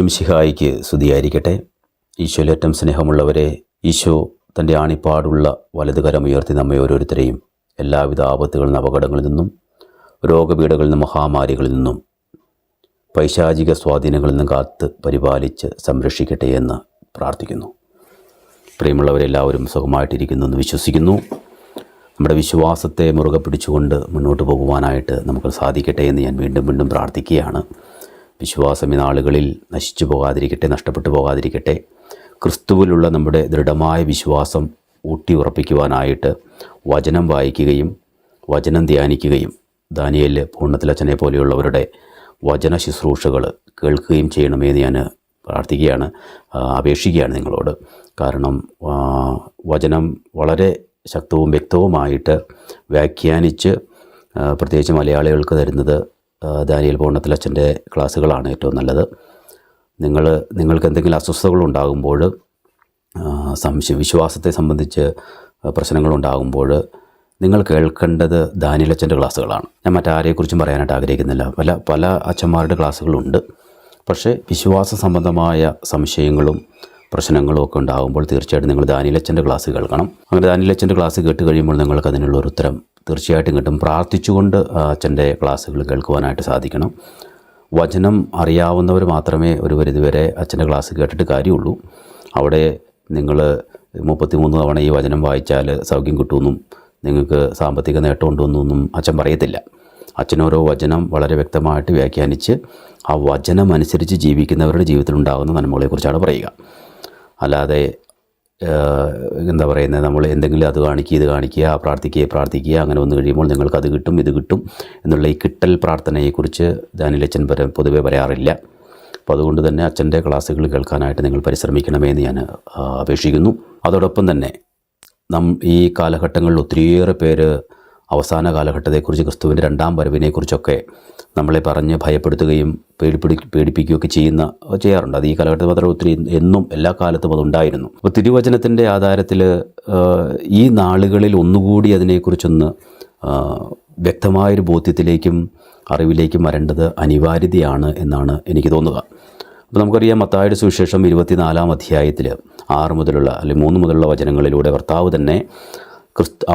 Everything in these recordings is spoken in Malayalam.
ഈശ്വംശിഹായിക്ക് സ്തുതിയായിരിക്കട്ടെ. ഈശോയിലേറ്റം സ്നേഹമുള്ളവരെ ഈശോ തന്റെ ആണിപ്പാടുള്ള വലതുകരം ഉയർത്തി നമ്മെ ഓരോരുത്തരെയും എല്ലാവിധ ആപത്തുകളിൽ നിന്നും അപകടങ്ങളിൽ നിന്നും രോഗപീഠകളിൽ നിന്നും മഹാമാരികളിൽ നിന്നും പൈശാചിക സ്വാധീനങ്ങളിൽ നിന്നും കാത്ത് പരിപാലിച്ച് സംരക്ഷിക്കട്ടെ എന്ന് പ്രാർത്ഥിക്കുന്നു. പ്രിയമുള്ളവരെല്ലാവരും സുഖമായിട്ടിരിക്കുന്നു എന്ന് വിശ്വസിക്കുന്നു. നമ്മുടെ വിശ്വാസത്തെ മുറുകെ പിടിച്ചുകൊണ്ട് മുന്നോട്ട് പോകുവാനായിട്ട് നമുക്ക് സാധിക്കട്ടെ എന്ന് ഞാൻ വീണ്ടും വീണ്ടും പ്രാർത്ഥിക്കുകയാണ്. വിശ്വാസം ഈ നാളുകളിൽ നശിച്ചു പോകാതിരിക്കട്ടെ നഷ്ടപ്പെട്ടു പോകാതിരിക്കട്ടെ ക്രിസ്തുവിലുള്ള നമ്മുടെ ദൃഢമായ വിശ്വാസം ഊട്ടി ഉറപ്പിക്കുവാനായിട്ട് വചനം വായിക്കുകയും വചനം ധ്യാനിക്കുകയും ദാനിയേൽ പൂർണത്തിലച്ഛനെ പോലെയുള്ളവരുടെ വചന ശുശ്രൂഷകൾ കേൾക്കുകയും ചെയ്യണമെന്ന് ഞാൻ പ്രാർത്ഥിക്കുകയാണ് അപേക്ഷിക്കുകയാണ് നിങ്ങളോട്. കാരണം വചനം വളരെ ശക്തവും വ്യക്തവുമായിട്ട് വ്യാഖ്യാനിച്ച് പ്രത്യേകിച്ച് മലയാളികൾക്ക് തരുന്നത് ദാനിയേൽ പൂർണത്തിലച്ഛന്റെ ക്ലാസ്സുകളാണ് ഏറ്റവും നല്ലത്. നിങ്ങൾ നിങ്ങൾക്ക് എന്തെങ്കിലും അസ്വസ്ഥതകളുണ്ടാകുമ്പോൾ ഉണ്ടാകുമ്പോൾ സംശയ വിശ്വാസത്തെ സംബന്ധിച്ച് പ്രശ്നങ്ങളുണ്ടാകുമ്പോൾ നിങ്ങൾ കേൾക്കേണ്ടത് ദാനിലച്ചന്റെ ക്ലാസ്സുകളാണ്. ഞാൻ മറ്റാരെക്കുറിച്ചും പറയാനായിട്ട് ആഗ്രഹിക്കുന്നില്ല. പല പല അച്ഛന്മാരുടെ ക്ലാസ്സുകളുണ്ട്. പക്ഷേ വിശ്വാസ സംബന്ധമായ സംശയങ്ങളും പ്രശ്നങ്ങളും ഒക്കെ ഉണ്ടാകുമ്പോൾ തീർച്ചയായിട്ടും നിങ്ങൾ ദാനിലച്ചന്റെ ക്ലാസ് കേൾക്കണം. അങ്ങനെ ദാനിലച്ചന്റെ ക്ലാസ് കേട്ട് കഴിയുമ്പോൾ നിങ്ങൾക്ക് അതിനുള്ള ഒരു ഉത്തരം തീർച്ചയായിട്ടും കിട്ടും. പ്രാർത്ഥിച്ചുകൊണ്ട് അച്ഛന്റെ ക്ലാസ്സുകൾ കേൾക്കുവാനായിട്ട് സാധിക്കണം. വചനം അറിയാവുന്നവർ മാത്രമേ ഒരു പരിധിവരെ അച്ഛന്റെ ക്ലാസ് കേട്ടിട്ട് കാര്യമുള്ളൂ. അവിടെ നിങ്ങൾ മുപ്പത്തിമൂന്ന് തവണ ഈ വചനം വായിച്ചാൽ സൗഖ്യം കിട്ടുമെന്നും നിങ്ങൾക്ക് സാമ്പത്തിക നേട്ടം ഉണ്ടെന്നൊന്നും അച്ഛൻ പറയത്തില്ല. അച്ഛനോരോ വചനം വളരെ വ്യക്തമായിട്ട് വ്യാഖ്യാനിച്ച് ആ വചനം അനുസരിച്ച് ജീവിക്കുന്നവരുടെ ജീവിതത്തിലുണ്ടാകുന്ന നന്മകളെക്കുറിച്ചാണ് പറയുക. അല്ലാതെ എന്താ പറയുന്നത്? നമ്മൾ എന്തെങ്കിലും അത് കാണിക്കുക ഇത് കാണിക്കുക പ്രാർത്ഥിക്കുക പ്രാർത്ഥിക്കുക അങ്ങനെ വന്നു കഴിയുമ്പോൾ നിങ്ങൾക്ക് അത് കിട്ടും ഇത് കിട്ടും എന്നുള്ള ഈ കിട്ടൽ പ്രാർത്ഥനയെക്കുറിച്ച് ദാനിലച്ചൻ പൊതുവെ പറയാറില്ല. അപ്പോൾ അതുകൊണ്ട് തന്നെ അച്ഛന്റെ ക്ലാസ്സുകൾ കേൾക്കാനായിട്ട് നിങ്ങൾ പരിശ്രമിക്കണമേ എന്ന് ഞാൻ അപേക്ഷിക്കുന്നു. അതോടൊപ്പം തന്നെ നം ഈ കാലഘട്ടങ്ങളിൽ ഒത്തിരിയേറെ പേര് അവസാന കാലഘട്ടത്തെക്കുറിച്ച് ക്രിസ്തുവിന്റെ രണ്ടാം വരവിനെക്കുറിച്ചൊക്കെ നമ്മളെ പറഞ്ഞ് ഭയപ്പെടുത്തുകയും പേടിപ്പിടി പേടിപ്പിക്കുകയൊക്കെ ചെയ്യുന്ന ചെയ്യാറുണ്ട്. അത് ഈ കാലഘട്ടത്തിൽ മാത്രം ഒത്തിരി എന്നും എല്ലാ കാലത്തും അതുണ്ടായിരുന്നു. അപ്പോൾ തിരുവചനത്തിന്റെ ആധാരത്തിൽ ഈ നാളുകളിൽ ഒന്നുകൂടി അതിനെക്കുറിച്ചൊന്ന് വ്യക്തമായൊരു ബോധ്യത്തിലേക്കും അറിവിലേക്കും വരേണ്ടത് അനിവാര്യതയാണ് എന്നാണ് എനിക്ക് തോന്നുക. അപ്പോൾ നമുക്കറിയാം മത്തായുടെ സുവിശേഷം ഇരുപത്തിനാലാം അധ്യായത്തിൽ ആറ് മുതലുള്ള അല്ലെങ്കിൽ മൂന്ന് മുതലുള്ള വചനങ്ങളിലൂടെ ഭർത്താവ് തന്നെ ക്രിസ്തു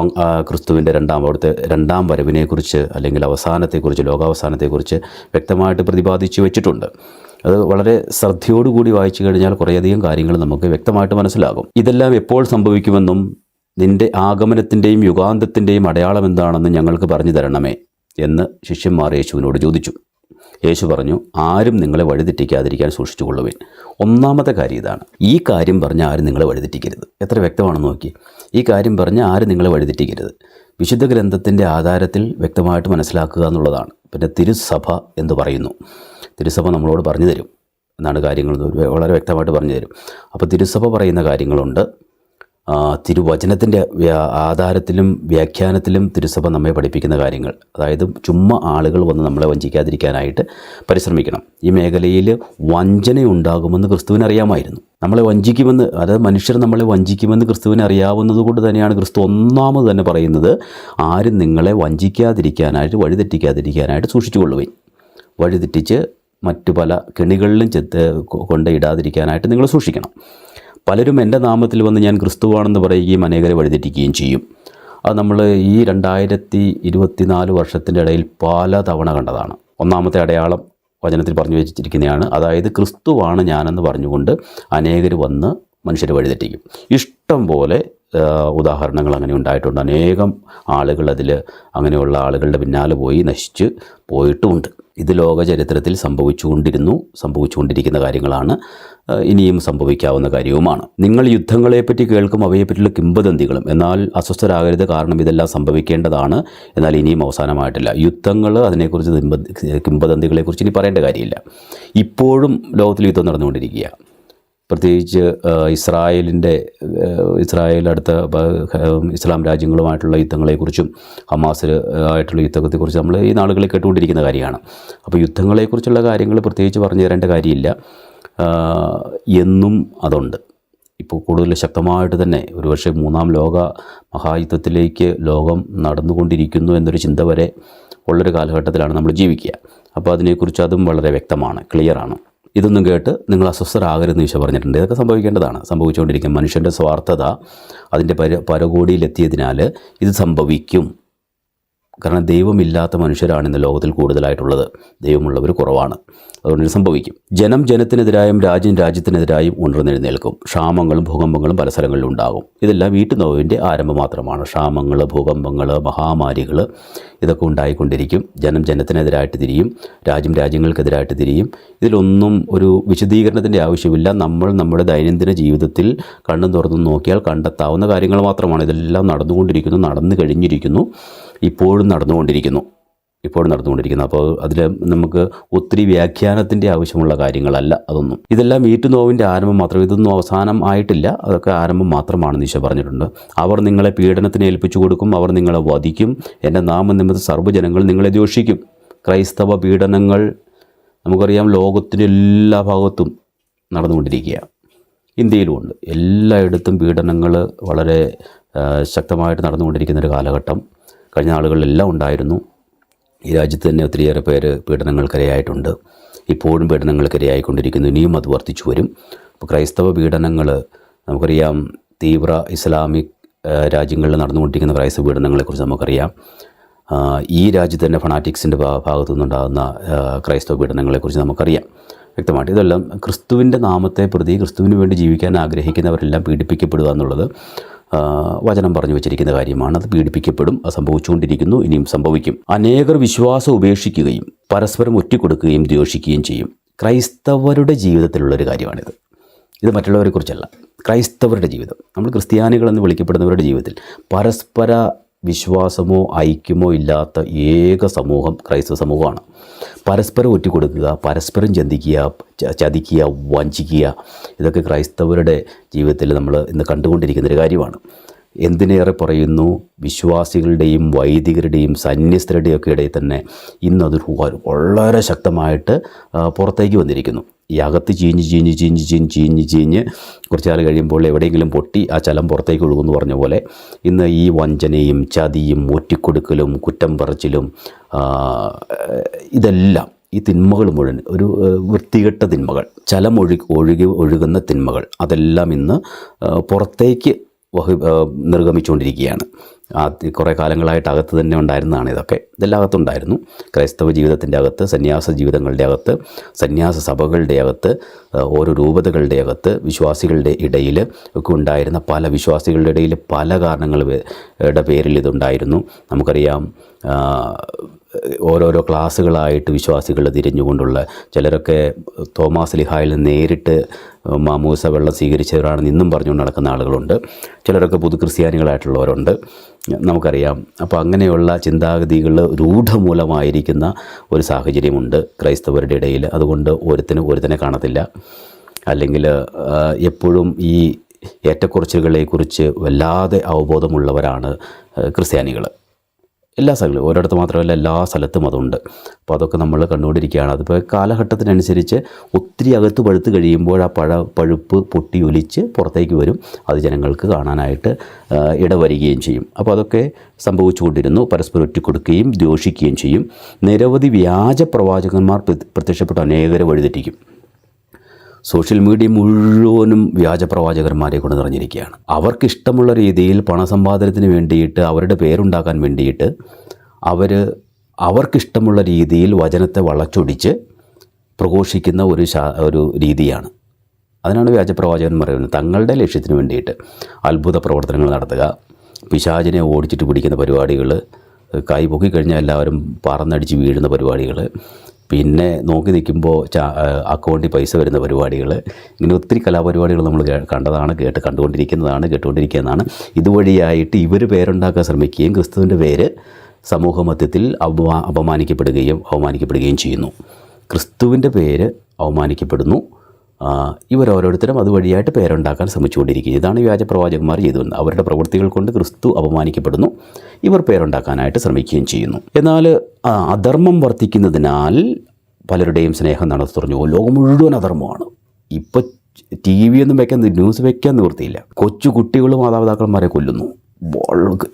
ക്രിസ്തുവിന്റെ രണ്ടാം അവിടുത്തെ രണ്ടാം വരവിനെക്കുറിച്ച് അല്ലെങ്കിൽ അവസാനത്തെക്കുറിച്ച് ലോകാവസാനത്തെക്കുറിച്ച് വ്യക്തമായിട്ട് പ്രതിപാദിച്ചു വെച്ചിട്ടുണ്ട്. അത് വളരെ ശ്രദ്ധയോടുകൂടി വായിച്ചു കഴിഞ്ഞാൽ കുറേയധികം കാര്യങ്ങൾ നമുക്ക് വ്യക്തമായിട്ട് മനസ്സിലാകും. ഇതെല്ലാം എപ്പോൾ സംഭവിക്കുമെന്നും നിന്റെ ആഗമനത്തിന്റെയും യുഗാന്തത്തിന്റെയും അടയാളം എന്താണെന്ന് ഞങ്ങൾക്ക് പറഞ്ഞു തരണമേ എന്ന് ശിഷ്യന്മാർ യേശുവിനോട് ചോദിച്ചു. യേശു പറഞ്ഞു ആരും നിങ്ങളെ വഴിതെറ്റിക്കാതിരിക്കാൻ സൂക്ഷിച്ചുകൊള്ളുവിൻ. ഒന്നാമത്തെ കാര്യം ഇതാണ്. ഈ കാര്യം പറഞ്ഞ് ആരും നിങ്ങളെ വഴിതെറ്റിക്കരുത്. എത്ര വ്യക്തമാണെന്ന് നോക്കി. ഈ കാര്യം പറഞ്ഞ് ആരും നിങ്ങളെ വഴിതെറ്റിക്കരുത്. വിശുദ്ധ ഗ്രന്ഥത്തിന്റെ ആധാരത്തിൽ വ്യക്തമായിട്ട് മനസ്സിലാക്കുക എന്നുള്ളതാണ്. പിന്നെ തിരുസഭ എന്ന് പറയുന്നു. തിരുസഭ നമ്മളോട് പറഞ്ഞു തരും എന്നാണ് കാര്യങ്ങൾ. വളരെ വ്യക്തമായിട്ട് പറഞ്ഞു തരും അപ്പോൾ തിരുസഭ പറയുന്ന കാര്യങ്ങളുണ്ട്. തിരുവചനത്തിന്റെ ആധാരത്തിലും വ്യാഖ്യാനത്തിലും തിരുസഭ നമ്മെ പഠിപ്പിക്കുന്ന കാര്യങ്ങൾ. അതായത് ചുമ്മാ ആളുകൾ വന്ന് നമ്മളെ വഞ്ചിക്കാതിരിക്കാനായിട്ട് പരിശ്രമിക്കണം. ഈ മേഖലയിൽ വഞ്ചനയുണ്ടാകുമെന്ന് ക്രിസ്തുവിന് അറിയാമായിരുന്നു. നമ്മളെ വഞ്ചിക്കുമെന്ന് അതായത് മനുഷ്യർ നമ്മളെ വഞ്ചിക്കുമെന്ന് ക്രിസ്തുവിന് കൊണ്ട് തന്നെയാണ് ക്രിസ്തു ഒന്നാമത് തന്നെ പറയുന്നത് ആരും നിങ്ങളെ വഞ്ചിക്കാതിരിക്കാനായിട്ട് വഴിതെറ്റിക്കാതിരിക്കാനായിട്ട് സൂക്ഷിച്ചുകൊള്ളുവേ വഴിതെറ്റിച്ച് മറ്റു പല കെണികളിലും ചെത്ത് കൊണ്ട് ഇടാതിരിക്കാനായിട്ട് നിങ്ങൾ സൂക്ഷിക്കണം. പലരും എന്റെ നാമത്തിൽ വന്ന് ഞാൻ ക്രിസ്തുവാണെന്ന് പറയുകയും അനേകരെ വഴിതെറ്റിക്കുകയും ചെയ്യും. അത് നമ്മൾ ഈ രണ്ടായിരത്തി ഇരുപത്തിനാല് വർഷത്തിന്റെ ഇടയിൽ പല തവണ കണ്ടതാണ്. ഒന്നാമത്തെ അടയാളം വചനത്തിൽ പറഞ്ഞു വെച്ചിരിക്കുന്നതാണ്. അതായത് ക്രിസ്തുവാണ് ഞാനെന്ന് പറഞ്ഞുകൊണ്ട് അനേകർ വന്ന് മനുഷ്യരെ വഴിതെറ്റിക്കും. ഇഷ്ടം പോലെ ഉദാഹരണങ്ങൾ അങ്ങനെ ഉണ്ടായിട്ടുണ്ട്. അനേകം ആളുകൾ അതിൽ അങ്ങനെയുള്ള ആളുകളുടെ പിന്നാലെ പോയി നശിച്ച് പോയിട്ടുമുണ്ട്. ഇത് ലോക ചരിത്രത്തിൽ സംഭവിച്ചുകൊണ്ടിരുന്നു സംഭവിച്ചുകൊണ്ടിരിക്കുന്ന കാര്യങ്ങളാണ് ഇനിയും സംഭവിക്കാവുന്ന കാര്യവുമാണ്. നിങ്ങൾ യുദ്ധങ്ങളെപ്പറ്റി കേൾക്കും അവയെപ്പറ്റിയുള്ള കിംബദന്തികളും എന്നാൽ അസ്വസ്ഥരാകരുത് കാരണം ഇതെല്ലാം സംഭവിക്കേണ്ടതാണ്. എന്നാൽ ഇനിയും അവസാനമായിട്ടില്ല. യുദ്ധങ്ങൾ അതിനെക്കുറിച്ച് കിംബ- കിംബദന്തികളെക്കുറിച്ച് ഇനി പറയേണ്ട കാര്യമില്ല. ഇപ്പോഴും ലോകത്തിൽ യുദ്ധം നടന്നുകൊണ്ടിരിക്കുക പ്രത്യേകിച്ച് ഇസ്രായേലിന്റെ ഇസ്രായേൽ അടുത്ത ഇസ്ലാം രാജ്യങ്ങളുമായിട്ടുള്ള യുദ്ധങ്ങളെക്കുറിച്ചും ഹമാസ് ആയിട്ടുള്ള യുദ്ധത്തെക്കുറിച്ച് നമ്മൾ ഈ നാളുകളിൽ കേട്ടുകൊണ്ടിരിക്കുന്ന കാര്യമാണ്. അപ്പോൾ യുദ്ധങ്ങളെക്കുറിച്ചുള്ള കാര്യങ്ങൾ പ്രത്യേകിച്ച് പറഞ്ഞു തരേണ്ട കാര്യമില്ല. എന്നും അതുണ്ട്. ഇപ്പോൾ കൂടുതൽ ശക്തമായിട്ട് തന്നെ ഒരുപക്ഷെ മൂന്നാം ലോക മഹായുദ്ധത്തിലേക്ക് ലോകം നടന്നുകൊണ്ടിരിക്കുന്നു എന്നൊരു ചിന്ത വരെ ഉള്ളൊരു കാലഘട്ടത്തിലാണ് നമ്മൾ ജീവിക്കുക. അപ്പോൾ അതിനെക്കുറിച്ച് അതും വളരെ വ്യക്തമാണ് ക്ലിയറാണ്. ഇതൊന്നും കേട്ട് നിങ്ങൾ അസ്വസ്ഥരാകരുതെന്ന് ഈശോ പറഞ്ഞിട്ടുണ്ട്. ഇതൊക്കെ സംഭവിക്കേണ്ടതാണ്. സംഭവിച്ചുകൊണ്ടിരിക്കും മനുഷ്യന്റെ സ്വാർത്ഥത അതിന്റെ പര പരകോടിയിലെത്തിയതിനാൽ ഇത് സംഭവിക്കും. കാരണം ദൈവമില്ലാത്ത മനുഷ്യരാണ് ഇന്ന് ലോകത്തിൽ കൂടുതലായിട്ടുള്ളത് ദൈവമുള്ളവർ കുറവാണ്. അതുകൊണ്ട് സംഭവിക്കും. ജനം ജനത്തിനെതിരായും രാജ്യം രാജ്യത്തിനെതിരായും ഉണർന്നെഴുന്നേൽക്കും. ക്ഷാമങ്ങളും ഭൂകമ്പങ്ങളും പല സ്ഥലങ്ങളിലും ഉണ്ടാകും. ഇതെല്ലാം വീട്ടുനോവിന്റെ ആരംഭം മാത്രമാണ്. ക്ഷാമങ്ങൾ ഭൂകമ്പങ്ങൾ മഹാമാരികൾ ഇതൊക്കെ ഉണ്ടായിക്കൊണ്ടിരിക്കും. ജനം ജനത്തിനെതിരായിട്ട് തിരിയും. രാജ്യം രാജ്യങ്ങൾക്കെതിരായിട്ട് തിരിയും. ഇതിലൊന്നും ഒരു വിശദീകരണത്തിന്റെ ആവശ്യമില്ല. നമ്മൾ നമ്മുടെ ദൈനംദിന ജീവിതത്തിൽ കണ്ണും തുറന്നു നോക്കിയാൽ കണ്ടെത്താവുന്ന കാര്യങ്ങൾ മാത്രമാണ്. ഇതെല്ലാം നടന്നുകൊണ്ടിരിക്കുന്നു നടന്നു കഴിഞ്ഞിരിക്കുന്നു. ഇപ്പോഴും നടന്നുകൊണ്ടിരിക്കുന്നു. ഇപ്പോഴും നടന്നുകൊണ്ടിരിക്കുന്നു. അപ്പോൾ അതിൽ നമുക്ക് ഒത്തിരി വ്യാഖ്യാനത്തിന്റെ ആവശ്യമുള്ള കാര്യങ്ങളല്ല അതൊന്നും. ഇതെല്ലാം വീട്ടുനോവിന്റെ ആരംഭം മാത്രം. ഇതൊന്നും അവസാനം ആയിട്ടില്ല. അതൊക്കെ ആരംഭം മാത്രമാണ് ഈശോ പറഞ്ഞിട്ടുണ്ട്. അവർ നിങ്ങളെ പീഡനത്തിന് ഏൽപ്പിച്ചു കൊടുക്കും. അവർ നിങ്ങളെ വധിക്കും. എന്റെ നാമനിമിത്ത സർവജനങ്ങൾ നിങ്ങളെ ദോഷിക്കും ക്രൈസ്തവ പീഡനങ്ങൾ നമുക്കറിയാം ലോകത്തിന്റെ എല്ലാ ഭാഗത്തും നടന്നുകൊണ്ടിരിക്കുക ഇന്ത്യയിലുമുണ്ട്. എല്ലായിടത്തും പീഡനങ്ങൾ വളരെ ശക്തമായിട്ട് നടന്നുകൊണ്ടിരിക്കുന്ന ഒരു കാലഘട്ടം. കഴിഞ്ഞ നാളുകളിലെല്ലാം ഉണ്ടായിരുന്നു. ഈ രാജ്യത്ത് തന്നെ ഒത്തിരിയേറെ പേര് പീഡനങ്ങൾക്കിരയായിട്ടുണ്ട്. ഇപ്പോഴും പീഡനങ്ങൾക്കിരയായിക്കൊണ്ടിരിക്കുന്നു. ഇനിയും അത് വർദ്ധിച്ചു വരും. അപ്പോൾ ക്രൈസ്തവ പീഡനങ്ങൾ നമുക്കറിയാം. തീവ്ര ഇസ്ലാമിക് രാജ്യങ്ങളിൽ നടന്നുകൊണ്ടിരിക്കുന്ന ക്രൈസ്തവ പീഡനങ്ങളെക്കുറിച്ച് നമുക്കറിയാം. ഈ രാജ്യത്ത് തന്നെ ഫണാറ്റിക്സിന്റെ ഭാഗത്തു നിന്നുണ്ടാകുന്ന ക്രൈസ്തവ പീഡനങ്ങളെക്കുറിച്ച് നമുക്കറിയാം. വ്യക്തമായിട്ട് ഇതെല്ലാം ക്രിസ്തുവിന്റെ നാമത്തെ പ്രതി ക്രിസ്തുവിന് വേണ്ടി ജീവിക്കാൻ ആഗ്രഹിക്കുന്നവരെല്ലാം പീഡിപ്പിക്കപ്പെടുക എന്നുള്ളത് വചനം പറഞ്ഞു വെച്ചിരിക്കുന്ന കാര്യമാണ്. അത് പീഡിപ്പിക്കപ്പെടും അത് സംഭവിച്ചുകൊണ്ടിരിക്കുന്നു ഇനിയും സംഭവിക്കും. അനേകർ വിശ്വാസം ഉപേക്ഷിക്കുകയും പരസ്പരം ഒറ്റിക്കൊടുക്കുകയും ദ്വേഷിക്കുകയും ചെയ്യും. ക്രൈസ്തവരുടെ ജീവിതത്തിലുള്ളൊരു കാര്യമാണിത്. ഇത് മറ്റുള്ളവരെക്കുറിച്ചല്ല. ക്രൈസ്തവരുടെ ജീവിതം. നമ്മൾ ക്രിസ്ത്യാനികളെന്ന് വിളിക്കപ്പെടുന്നവരുടെ ജീവിതത്തിൽ പരസ്പര വിശ്വാസമോ ഐക്യമോ ഇല്ലാത്ത ഏക സമൂഹം ക്രൈസ്തവ സമൂഹമാണ്. പരസ്പരം ഒറ്റിക്കൊടുക്കുക പരസ്പരം ചിന്തിക്കുക ചതിക്കുക വഞ്ചിക്കുക ഇതൊക്കെ ക്രൈസ്തവരുടെ ജീവിതത്തിൽ നമ്മൾ ഇന്ന് കണ്ടുകൊണ്ടിരിക്കുന്ന ഒരു കാര്യമാണ്. എന്തിനേറെ പറയുന്നു? വിശ്വാസികളുടെയും വൈദികരുടെയും സന്യസ്തരുടെയും ഒക്കെ ഇടയിൽ തന്നെ ഇന്നതൊരു വളരെ ശക്തമായിട്ട് പുറത്തേക്ക് വന്നിരിക്കുന്നു. ഈ അകത്ത് ചീഞ്ഞ് ചീഞ്ഞ് ചീഞ്ഞ് ചീഞ്ഞ് ചീഞ്ഞ് ചീഞ്ഞ് കുറച്ച് നാൾ കഴിയുമ്പോൾ എവിടെയെങ്കിലും പൊട്ടി ആ ചലം പുറത്തേക്ക് ഒഴുകുമെന്ന് പറഞ്ഞ പോലെ ഇന്ന് ഈ വഞ്ചനയും ചതിയും ഒറ്റിക്കൊടുക്കലും കുറ്റം പറച്ചിലും ഇതെല്ലാം ഈ തിന്മകൾ മുഴുവൻ ഒരു വൃത്തികെട്ട തിന്മകൾ ചലം ഒഴു ഒഴുകി ഒഴുകുന്ന തിന്മകൾ അതെല്ലാം ഇന്ന് പുറത്തേക്ക് നിർഗമിച്ചുകൊണ്ടിരിക്കുകയാണ്. ആ കുറേ കാലങ്ങളായിട്ട് അകത്ത് തന്നെ ഉണ്ടായിരുന്നതാണ് ഇതൊക്കെ. ഇതെല്ലാം അകത്തുണ്ടായിരുന്നു. ക്രൈസ്തവ ജീവിതത്തിന്റെ അകത്ത് സന്യാസ ജീവിതങ്ങളുടെ അകത്ത് സന്യാസ സഭകളുടെ അകത്ത് ഓരോ രൂപതകളുടെ അകത്ത് വിശ്വാസികളുടെ ഇടയിൽ ഒക്കെ ഉണ്ടായിരുന്ന പല വിശ്വാസികളുടെ ഇടയിൽ പല കാരണങ്ങളുടെ പേരിൽ ഇതുണ്ടായിരുന്നു. നമുക്കറിയാം ഓരോരോ ക്ലാസ്സുകളായിട്ട് വിശ്വാസികൾ തിരിഞ്ഞുകൊണ്ടുള്ള ചിലരൊക്കെ തോമാസ് ലിഹായിൽ നേരിട്ട് മാമൂസ വെള്ളം സ്വീകരിച്ചവരാണെന്ന് ഇന്നും പറഞ്ഞുകൊണ്ട് നടക്കുന്ന ആളുകളുണ്ട്. ചിലരൊക്കെ പുതു ക്രിസ്ത്യാനികളായിട്ടുള്ളവരുണ്ട് നമുക്കറിയാം. അപ്പോൾ അങ്ങനെയുള്ള ചിന്താഗതികൾ രൂഢമൂലമായിരിക്കുന്ന ഒരു സാഹചര്യമുണ്ട് ക്രൈസ്തവരുടെ ഇടയിൽ. അതുകൊണ്ട് ഒരുത്തിന് ഒരുത്തിനെ കാണത്തില്ല. അല്ലെങ്കിൽ എപ്പോഴും ഈ ഏറ്റക്കുറച്ചിലുകളെക്കുറിച്ച് വല്ലാതെ അവബോധമുള്ളവരാണ് ക്രിസ്ത്യാനികൾ. എല്ലാ സ്ഥലങ്ങളും ഒരിടത്ത് മാത്രമല്ല എല്ലാ സ്ഥലത്തും അതുണ്ട്. അപ്പോൾ അതൊക്കെ നമ്മൾ കണ്ടുകൊണ്ടിരിക്കുകയാണ്. അതിപ്പോൾ കാലഘട്ടത്തിനനുസരിച്ച് ഒത്തിരി അകത്ത് പഴുത്ത് കഴിയുമ്പോൾ ആ പഴ പഴുപ്പ് പൊട്ടി ഒലിച്ച് പുറത്തേക്ക് വരും. അത് ജനങ്ങൾക്ക് കാണാനായിട്ട് ഇടവരികയും ചെയ്യും. അപ്പോൾ അതൊക്കെ സംഭവിച്ചുകൊണ്ടിരുന്നു. പരസ്പരം ഒറ്റിക്കൊടുക്കുകയും ദ്വേഷിക്കുകയും ചെയ്യും. നിരവധി വ്യാജ പ്രവാചകന്മാർ പ്രത്യക്ഷപ്പെട്ട്. അനേകരെ വഴിതെറ്റിക്കും. സോഷ്യൽ മീഡിയ മുഴുവനും വ്യാജ പ്രവാചകന്മാരെ കൊണ്ട് നിറഞ്ഞിരിക്കുകയാണ്. അവർക്കിഷ്ടമുള്ള രീതിയിൽ പണസമ്പാദനത്തിന് വേണ്ടിയിട്ട് അവരുടെ പേരുണ്ടാക്കാൻ വേണ്ടിയിട്ട് അവർ അവർക്കിഷ്ടമുള്ള രീതിയിൽ വചനത്തെ വളച്ചൊടിച്ച് പ്രഘോഷിക്കുന്ന ഒരു ഒരു രീതിയാണ്. അതിനാണ് വ്യാജപ്രവാചകൻ പറയുന്നത്. തങ്ങളുടെ ലക്ഷ്യത്തിന് വേണ്ടിയിട്ട് അത്ഭുത പ്രവർത്തനങ്ങൾ നടത്തുക പിശാചിനെ ഓടിച്ചിട്ട് പിടിക്കുന്ന പരിപാടികൾ കൈ പൊക്കിക്കഴിഞ്ഞാൽ എല്ലാവരും പറന്നടിച്ച് വീഴുന്ന പരിപാടികൾ പിന്നെ നോക്കി നിൽക്കുമ്പോൾ അക്കൗണ്ടിൽ പൈസ വരുന്ന പരിപാടികൾ. ഇങ്ങനെ ഒത്തിരി കലാപരിപാടികൾ നമ്മൾ കണ്ടതാണ് കേട്ട് കണ്ടുകൊണ്ടിരിക്കുന്നതാണ് കേട്ടുകൊണ്ടിരിക്കുന്നതാണ് ഇതുവഴിയായിട്ട് ഇവർ പേരുണ്ടാക്കാൻ ശ്രമിക്കുകയും ക്രിസ്തുവിന്റെ പേര് സമൂഹ മധ്യത്തിൽ അപമാ അപമാനിക്കപ്പെടുകയും അവമാനിക്കപ്പെടുകയും ചെയ്യുന്നു. ക്രിസ്തുവിന്റെ പേര് അവമാനിക്കപ്പെടുന്നു ഇവരോരോരുത്തരും അതുവഴിയായിട്ട് പേരുണ്ടാക്കാൻ ശ്രമിച്ചുകൊണ്ടിരിക്കുക ഇതാണ് വ്യാജ പ്രവാചകന്മാർ ചെയ്തുവരുന്നത് അവരുടെ പ്രവൃത്തികൾ കൊണ്ട് ക്രിസ്തു അപമാനിക്കപ്പെടുന്നു. ഇവർ പേരുണ്ടാക്കാനായിട്ട് ശ്രമിക്കുകയും ചെയ്യുന്നു. എന്നാൽ അധർമ്മം വർദ്ധിക്കുന്നതിനാൽ പലരുടെയും സ്നേഹം നടത്തുറഞ്ഞു ലോകം മുഴുവൻ അധർമ്മമാണ്. ഇപ്പോൾ ടി വി ഒന്നും വെക്കാൻ ന്യൂസ് വെക്കാൻ നിവൃത്തിയില്ല. കൊച്ചു കുട്ടികളും മാതാപിതാക്കന്മാരെ കൊല്ലുന്നു.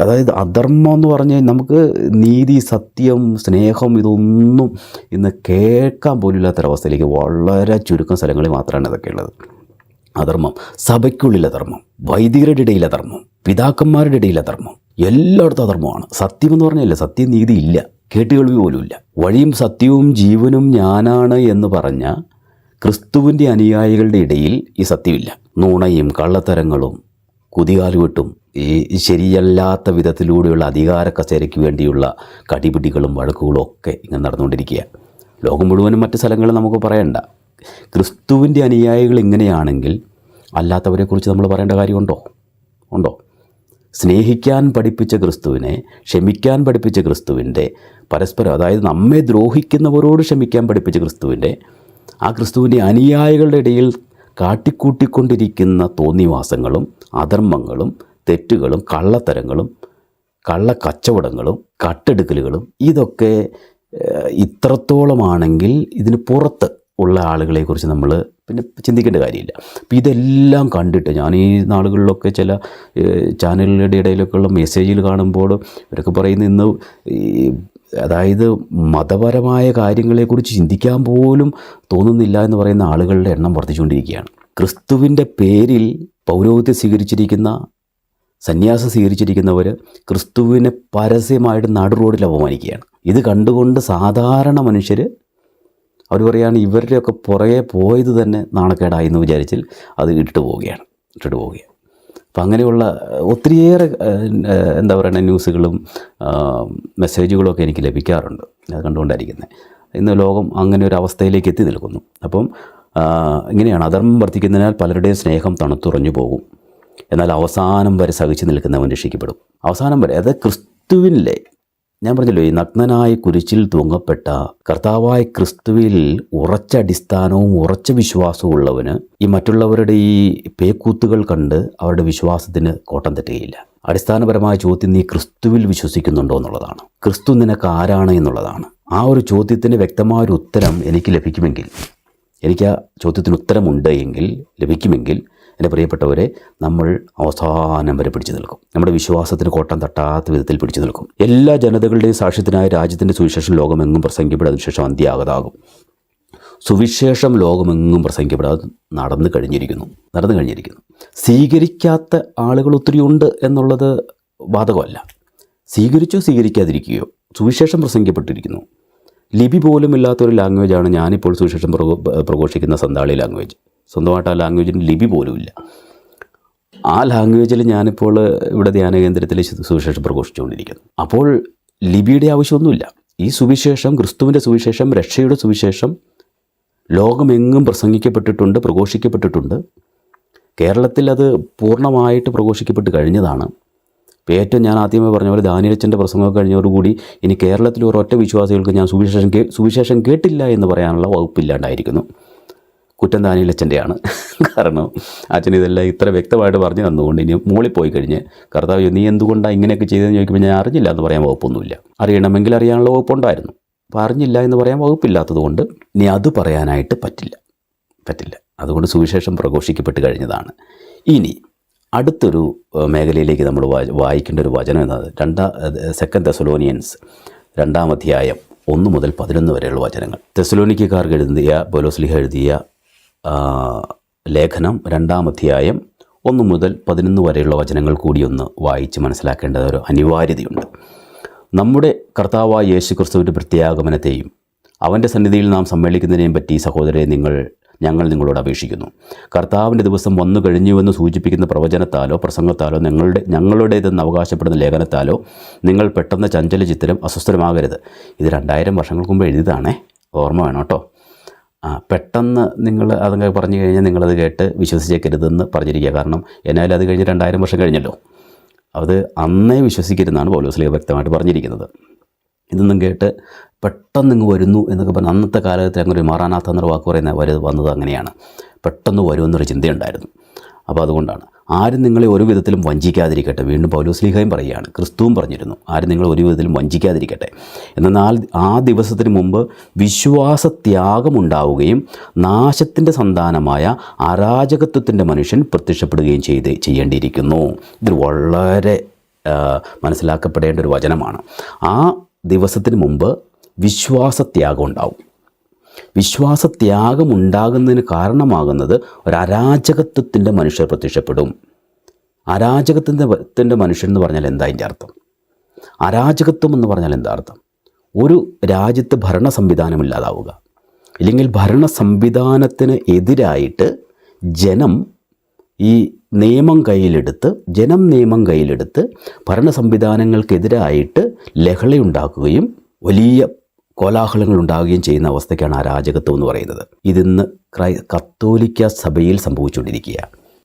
അതായത് അധർമ്മം എന്ന് പറഞ്ഞാൽ നമുക്ക് നീതി സത്യം സ്നേഹം ഇതൊന്നും ഇന്ന് കേൾക്കാൻ പോലും ഇല്ലാത്തൊരവസ്ഥയിലേക്ക് വളരെ ചുരുക്കം സ്ഥലങ്ങളിൽ മാത്രമാണ് ഇതൊക്കെ ഉള്ളത്. അധർമ്മം സഭയ്ക്കുള്ളിൽ അധർമ്മം വൈദികരുടെ ഇടയിലെ അധർമ്മം പിതാക്കന്മാരുടെ ഇടയിലെ അധർമ്മം എല്ലായിടത്തും അധർമ്മമാണ്. സത്യം എന്ന് പറഞ്ഞില്ല സത്യം നീതി ഇല്ല കേട്ടുകേൾവി പോലുമില്ല വഴിയും സത്യവും ജീവനും ഞാനാണ് എന്ന് പറഞ്ഞ ക്രിസ്തുവിന്റെ അനുയായികളുടെ ഇടയിൽ ഈ സത്യമില്ല. നുണയും കള്ളത്തരങ്ങളും കുതികാലുവെട്ടും ഈ ശരിയല്ലാത്ത വിധത്തിലൂടെയുള്ള അധികാര കസേരയ്ക്ക് വേണ്ടിയുള്ള കടിപിടികളും വഴക്കുകളും ഒക്കെ ഇങ്ങനെ നടന്നുകൊണ്ടിരിക്കുക ലോകം മുഴുവനും മറ്റ് സ്ഥലങ്ങളിൽ നമുക്ക് പറയണ്ട. ക്രിസ്തുവിന്റെ അനുയായികൾ ഇങ്ങനെയാണെങ്കിൽ അല്ലാത്തവരെക്കുറിച്ച് നമ്മൾ പറയേണ്ട കാര്യമുണ്ടോ? ഉണ്ടോ? സ്നേഹിക്കാൻ പഠിപ്പിച്ച ക്രിസ്തുവിനെ ക്ഷമിക്കാൻ പഠിപ്പിച്ച ക്രിസ്തുവിന്റെ പരസ്പരം അതായത് നമ്മെ ദ്രോഹിക്കുന്നവരോട് ക്ഷമിക്കാൻ പഠിപ്പിച്ച ക്രിസ്തുവിന്റെ ആ ക്രിസ്തുവിന്റെ അനുയായികളുടെ ഇടയിൽ കാട്ടിക്കൂട്ടിക്കൊണ്ടിരിക്കുന്ന തോന്നിവാസങ്ങളും അധർമ്മങ്ങളും തെറ്റുകളും കള്ളത്തരങ്ങളും കള്ള കച്ചവടങ്ങളും കട്ടെടുക്കലുകളും ഇതൊക്കെ ഇത്രത്തോളമാണെങ്കിൽ ഇതിന് പുറത്ത് ഉള്ള ആളുകളെക്കുറിച്ച് നമ്മൾ പിന്നെ ചിന്തിക്കേണ്ട കാര്യമില്ല. അപ്പം ഇതെല്ലാം കണ്ടിട്ട് ഞാൻ ഈ നാളുകളിലൊക്കെ ചില ചാനലുകളുടെ ഇടയിലൊക്കെ ഉള്ള മെസ്സേജിൽ കാണുമ്പോൾ ഇവരൊക്കെ പറയുന്ന ഇന്ന് അതായത് മതപരമായ കാര്യങ്ങളെക്കുറിച്ച് ചിന്തിക്കാൻ പോലും തോന്നുന്നില്ല എന്ന് പറയുന്ന ആളുകളുടെ എണ്ണം വർദ്ധിച്ചുകൊണ്ടിരിക്കുകയാണ്. ക്രിസ്തുവിന്റെ പേരിൽ പൗരോഹിത്യം സ്വീകരിച്ചിരിക്കുന്ന സന്യാസം സ്വീകരിച്ചിരിക്കുന്നവർ ക്രിസ്തുവിനെ പരസ്യമായിട്ട് നടു റോഡിൽ അപമാനിക്കുകയാണ്. ഇത് കണ്ടുകൊണ്ട് സാധാരണ മനുഷ്യർ അവർ പറയുകയാണ് ഇവരുടെയൊക്കെ പുറകെ പോയത് തന്നെ നാണക്കേടായി എന്ന് വിചാരിച്ചാൽ അത് ഇട്ടിട്ട് പോവുകയാണ് ഇട്ടിട്ട് പോവുകയാണ്. അപ്പം അങ്ങനെയുള്ള ഒത്തിരിയേറെ എന്താ പറയുക ന്യൂസുകളും മെസ്സേജുകളും ഒക്കെ എനിക്ക് ലഭിക്കാറുണ്ട്. അത് കണ്ടുകൊണ്ടായിരിക്കുന്നത് ഇന്ന് ലോകം അങ്ങനെ ഒരു അവസ്ഥയിലേക്ക് എത്തി നിൽക്കുന്നു. അപ്പം ഇങ്ങനെയാണ് അധർമ്മം വർദ്ധിക്കുന്നതിനാൽ പലരുടെയും സ്നേഹം തണുത്തുറഞ്ഞു പോകും. എന്നാൽ അവസാനം വരെ സഹിച്ചു നിൽക്കുന്നവൻ രക്ഷിക്കപ്പെടും. അവസാനം വരെ അത് ക്രിസ്തുവിനിലെ ഞാൻ പറഞ്ഞല്ലോ ഈ നഗ്നനായ കുരിശിൽ തൂങ്ങപ്പെട്ട കർത്താവായ ക്രിസ്തുവിൽ ഉറച്ച അടിസ്ഥാനവും ഉറച്ച വിശ്വാസവും ഉള്ളവന് ഈ മറ്റുള്ളവരുടെ ഈ പേക്കൂത്തുകൾ കണ്ട് അവരുടെ വിശ്വാസത്തിന് കോട്ടം തെറ്റുകയില്ല. അടിസ്ഥാനപരമായ ചോദ്യം നീ ക്രിസ്തുവിൽ വിശ്വസിക്കുന്നുണ്ടോ എന്നുള്ളതാണ്. ക്രിസ്തു നിനക്ക് ആരാണ് എന്നുള്ളതാണ്. ആ ഒരു ചോദ്യത്തിന് വ്യക്തമായ ഒരു ഉത്തരം എനിക്ക് ലഭിക്കുമെങ്കിൽ എനിക്ക് ആ ചോദ്യത്തിന് ഉത്തരമുണ്ട് എങ്കിൽ ലഭിക്കുമെങ്കിൽ എന്റെ പ്രിയപ്പെട്ടവരെ നമ്മൾ അവസാനം വരെ പിടിച്ചു നിൽക്കും. നമ്മുടെ വിശ്വാസത്തിന് കോട്ടം തട്ടാത്ത വിധത്തിൽ പിടിച്ചു നിൽക്കും. എല്ലാ ജനതകളുടെയും സാക്ഷ്യത്തിനായി രാജ്യത്തിന്റെ സുവിശേഷം ലോകമെങ്ങും പ്രസംഗിക്കപ്പെടും അതിനുശേഷം അന്ത്യാഗതാകും. സുവിശേഷം ലോകമെങ്ങും പ്രസംഗിക്കപ്പെടാതെ നടന്നു കഴിഞ്ഞിരിക്കുന്നു. നടന്നു കഴിഞ്ഞിരിക്കുന്നു. സ്വീകരിക്കാത്ത ആളുകൾ ഒത്തിരി ഉണ്ട് എന്നുള്ളത് ബാധകമല്ല സ്വീകരിച്ചോ സ്വീകരിക്കാതിരിക്കുകയോ സുവിശേഷം പ്രസംഗിക്കപ്പെട്ടിരിക്കുന്നു. ലിപി പോലും ഇല്ലാത്തൊരു ലാംഗ്വേജാണ് ഞാനിപ്പോൾ സുവിശേഷം പ്രഘോഷിക്കുന്ന സന്താളി ലാംഗ്വേജ്. സ്വന്തമായിട്ട് ആ ലാംഗ്വേജിന് ലിപി പോലും ഇല്ല. ആ ലാംഗ്വേജിൽ ഞാനിപ്പോൾ ഇവിടെ ധ്യാന കേന്ദ്രത്തിൽ സുവിശേഷം പ്രഘോഷിച്ചുകൊണ്ടിരിക്കുന്നു. അപ്പോൾ ലിപിയുടെ ആവശ്യമൊന്നുമില്ല. ഈ സുവിശേഷം ക്രിസ്തുവിന്റെ സുവിശേഷം രക്ഷയുടെ സുവിശേഷം ലോകമെങ്ങും പ്രസംഗിക്കപ്പെട്ടിട്ടുണ്ട് പ്രഘോഷിക്കപ്പെട്ടിട്ടുണ്ട്. കേരളത്തിൽ അത് പൂർണമായിട്ട് പ്രഘോഷിക്കപ്പെട്ട് കഴിഞ്ഞതാണ്. ഇപ്പോൾ ഏറ്റവും ഞാൻ ആദ്യമേ പറഞ്ഞ പോലെ ദാനിയച്ചന്റെ പ്രസംഗമൊക്കെ കഴിഞ്ഞതോടുകൂടി ഇനി കേരളത്തിൽ ഒരൊറ്റ വിശ്വാസികൾക്ക് ഞാൻ സുവിശേഷം സുവിശേഷം കേട്ടില്ല എന്ന് പറയാനുള്ള വകുപ്പില്ലാണ്ടായിരിക്കുന്നു കുറ്റം ദാനിയിലച്ഛന്റെയാണ് കാരണം അച്ഛൻ ഇതെല്ലാം ഇത്ര വ്യക്തമായിട്ട് പറഞ്ഞു തന്നുകൊണ്ട് ഇനി മോളിൽ പോയി കഴിഞ്ഞ് കർത്താവ് നീ എന്തുകൊണ്ടാണ് ഇങ്ങനെയൊക്കെ ചെയ്തതെന്ന് ചോദിക്കുമ്പോൾ ഞാൻ അറിഞ്ഞില്ല എന്ന് പറയാൻ വകുപ്പൊന്നുമില്ല. അറിയണമെങ്കിൽ അറിയാനുള്ള വകുപ്പുണ്ടായിരുന്നു. അപ്പോൾ അറിഞ്ഞില്ല എന്ന് പറയാൻ വകുപ്പില്ലാത്തതുകൊണ്ട് ഇനി അത് പറയാനായിട്ട് പറ്റില്ല. പറ്റില്ല. അതുകൊണ്ട് സുവിശേഷം പ്രഘോഷിക്കപ്പെട്ട് കഴിഞ്ഞതാണ്. ഇനി അടുത്തൊരു മേഖലയിലേക്ക് നമ്മൾ വായിക്കേണ്ട ഒരു വചനം എന്നത് രണ്ടാ സെക്കൻഡ് തെസലോനിയൻസ് രണ്ടാം അധ്യായം ഒന്ന് മുതൽ പതിനൊന്ന് വരെയുള്ള വചനങ്ങൾ. തെസലോനിക്കാർക്ക് എഴുതിയ ബോലോസ്ലിഹ എഴുതിയ ലേഖനം രണ്ടാം അധ്യായം ഒന്ന് മുതൽ പതിനൊന്ന് വരെയുള്ള വചനങ്ങൾ കൂടി ഒന്ന് വായിച്ച് മനസ്സിലാക്കേണ്ടത് ഒരു അനിവാര്യതയുണ്ട്. നമ്മുടെ കർത്താവായ യേശു ക്രിസ്തുവിന്റെ പ്രത്യാഗമനത്തെയും അവന്റെ സന്നിധിയിൽ നാം സമ്മേളിക്കുന്നതിനെയും പറ്റി സഹോദരരെ നിങ്ങൾ ഞങ്ങൾ നിങ്ങളോട് അപേക്ഷിക്കുന്നു. കർത്താവിന്റെ ദിവസം വന്നു കഴിഞ്ഞുവെന്ന് സൂചിപ്പിക്കുന്ന പ്രവചനത്താലോ പ്രസംഗത്താലോ നിങ്ങളുടെ ഞങ്ങളുടേതെന്ന് അവകാശപ്പെടുന്ന ലേഖനത്താലോ നിങ്ങൾ പെട്ടെന്ന് ചഞ്ചല ചിത്രം അസ്വസ്ഥരമാകരുത്. ഇത് രണ്ടായിരം വർഷങ്ങൾക്ക് മുമ്പ് എഴുതിയതാണേ. ഓർമ്മ വേണം കേട്ടോ. ആ പെട്ടെന്ന് നിങ്ങൾ അതങ്ങ് പറഞ്ഞു കഴിഞ്ഞാൽ നിങ്ങളത് കേട്ട് വിശ്വസിച്ചേക്കരുതെന്ന് പറഞ്ഞിരിക്കുക. കാരണം എന്നാലും അത് കഴിഞ്ഞ് രണ്ടായിരം വർഷം കഴിഞ്ഞല്ലോ. അത് അന്നേ വിശ്വസിക്കരുതെന്നാണ് പൗലോസ്ലിഹ വ്യക്തമായിട്ട് പറഞ്ഞിരിക്കുന്നത്. ഇതൊന്നും കേട്ട് പെട്ടെന്ന് ഇങ്ങ് വരുന്നു എന്നൊക്കെ പറഞ്ഞാൽ അന്നത്തെ കാലത്ത് അങ്ങനെ ഒരു മാറാനാത്ത എന്നൊരു വാക്ക് പറയുന്ന വരു വന്നത് അങ്ങനെയാണ്. പെട്ടെന്ന് വരുമെന്നൊരു ചിന്തയുണ്ടായിരുന്നു. അപ്പോൾ അതുകൊണ്ടാണ്. ആരും നിങ്ങളെ ഒരു വിധത്തിലും വഞ്ചിക്കാതിരിക്കട്ടെ. വീണ്ടും പൗലോസ്ലിഹയും പറയുകയാണ്. ക്രിസ്തുവും പറഞ്ഞിരുന്നു ആരും നിങ്ങളെ ഒരു വിധത്തിലും വഞ്ചിക്കാതിരിക്കട്ടെ. എന്നാൽ ആ ദിവസത്തിന് മുമ്പ് വിശ്വാസത്യാഗമുണ്ടാവുകയും നാശത്തിന്റെ സന്താനമായ അരാജകത്വത്തിന്റെ മനുഷ്യൻ പ്രത്യക്ഷപ്പെടുകയും ചെയ്ത് ചെയ്യേണ്ടിയിരിക്കുന്നു. ഇത് വളരെ മനസ്സിലാക്കപ്പെടേണ്ട ഒരു വചനമാണ്. ആ ദിവസത്തിന് മുമ്പ് വിശ്വാസത്യാഗം ഉണ്ടാവും. വിശ്വാസത്യാഗം ഉണ്ടാകുന്നതിന് കാരണമാകുന്നത് ഒരു അരാജകത്വത്തിന്റെ മനുഷ്യർ പ്രത്യക്ഷപ്പെടും. അരാജകത്തിന്റെ ത്തിന്റെ മനുഷ്യൻ എന്ന് പറഞ്ഞാൽ എന്താ അതിന്റെ അർത്ഥം? അരാജകത്വം എന്ന് പറഞ്ഞാൽ എന്താ അർത്ഥം? ഒരു രാജ്യത്ത് ഭരണ സംവിധാനം ഇല്ലാതാവുക. ഇല്ലെങ്കിൽ ഭരണ സംവിധാനത്തിന് എതിരായിട്ട് ജനം ഈ നിയമം കയ്യിലെടുത്ത് ജനം നിയമം കയ്യിലെടുത്ത് ഭരണ സംവിധാനങ്ങൾക്കെതിരായിട്ട് ലഹളയുണ്ടാക്കുകയും വലിയ കോലാഹലങ്ങൾ ഉണ്ടാവുകയും ചെയ്യുന്ന അവസ്ഥയ്ക്കാണ് അരാജകത്വം എന്ന് പറയുന്നത്. ഇതിന്ന് ക്രൈ കത്തോലിക്ക സഭയിൽ സംഭവിച്ചുകൊണ്ടിരിക്കുക